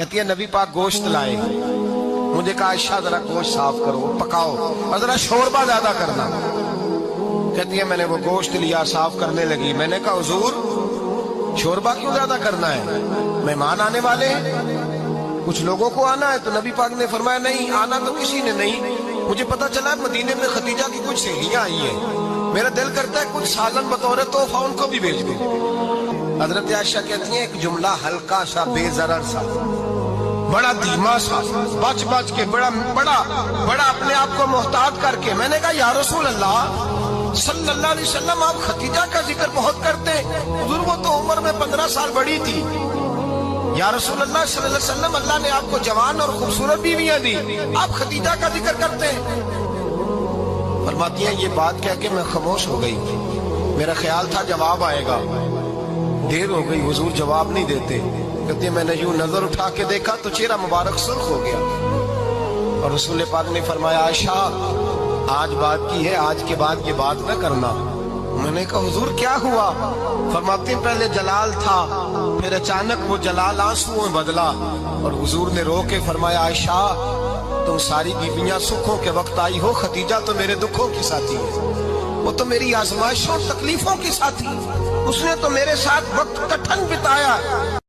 कहती है, नबी पाक गोश्त लाए। मुझे कहा अच्छा जरा गोश्त साफ़ करो, पकाओ और जरा शोरबा ज़्यादा करना। कहती है, मैंने वो गोश्त लिया, साफ़ करने लगी। मैंने कहा, हुजूर, शोरबा क्यों ज़्यादा करना है? मेहमान आने वाले हैं। कुछ लोगों को आना है। तो नबी पाक ने फरमाया, नहीं, आना तो किसी ने नहीं। मुझे पता चला मदीने में खतीजा की कुछ सहेलियाँ आई हैं। मेरा दिल करता है, कुछ सालन बतौर तोहफा उनको भी भेज दे। हज़रत आयशा कहती है, एक जुमला हल्का सा, बेजरर सा। बड़ा धीमा सा बच बच के, बड़ा बड़ा बड़ा अपने आप को मोहताज करके। मैंने कहा, या रसूल अल्लाह सल्लल्लाहु अलैहि वसल्लम, आप खतीजा का ज़िक्र बहुत करते हुजूर, वो तो उम्र में पंद्रह साल बड़ी थी। या रसूल अल्लाह सल्लल्लाहु अलैहि वसल्लम, अल्लाह ने आपको जवान और खूबसूरत बीवियाँ दी। आप खतीजा का ज़िक्र करते हैं। फरमाती हैं, ये बात कह के मैं खामोश हो गई। मेरा ख्याल था जवाब आएगा। देर हो गई, हुजूर जवाब नहीं देते। कहते, मैंने यूँ नज़र उठा के देखा तो चेहरा मुबारक सुर्ख हो गया। और रसूल पाक ने फरमाया, आयशा, आज बात की है, आज के बाद ये बात न करना। मैंने कहा, हुजूर, क्या हुआ? फरमाते, पहले जलाल था, फिर अचानक वो जलाल आंसुओं में बदला। और हुजूर ने रो के फरमाया, आयशा, तुम सारी बीवियाँ सुखों के वक्त आई हो, खतीजा तो मेरे दुखों की साथी है। वो तो मेरी आजमाइशों तकलीफों की साथी। उसने तो मेरे साथ वक्त कठन बिताया।